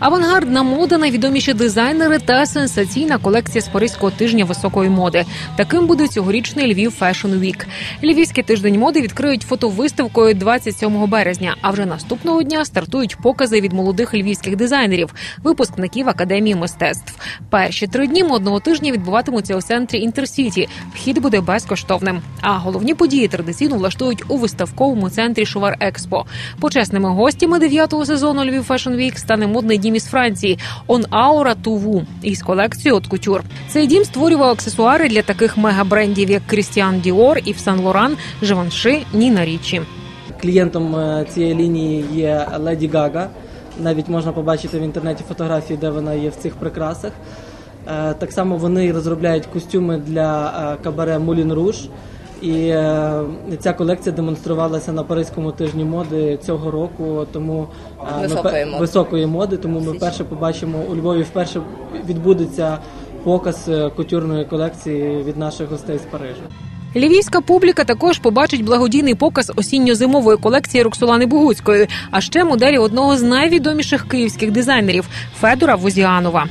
Авангардна мода, найвідоміші дизайнери та сенсаційна колекція з паризького тижня високої моди. Таким буде цьогорічний Львів Fashion Week. Львівський тиждень моди відкриють фотовиставкою 27 березня. А вже наступного дня стартують покази від молодих львівських дизайнерів, випускників академії мистецтв. Перші три дні модного тижня відбуватимуться у центрі Інтерсіті. Вхід буде безкоштовним. А головні події традиційно влаштують у виставковому центрі Шувар Експо. Почесними гостями дев'ятого сезону Львів Fashion Week стане модний дім із Франції Он Аура Туву із колекцією от кутюр. Цей дім створював аксесуари для таких мегабрендів, як Крістіан Діор, Ів Сан Лоран, Живанши, Ніна Річі. Клієнтом е, цієї лінії є Леді Гага. Навіть можна побачити в інтернеті фотографії, де вона є в цих прикрасах. Е, Так само вони розробляють костюми для е, кабаре Мулін Руш. І е, ця колекція демонструвалася на Паризькому тижні моди цього року, тому е, ми Високої моди. високої моди. Тому ми вперше побачимо у Львові. Вперше відбудеться показ е, кутюрної колекції від наших гостей з Парижа. Львівська публіка також побачить благодійний показ осінньо-зимової колекції Роксолани Бугуцької, а ще моделі одного з найвідоміших київських дизайнерів Федора Возіанова.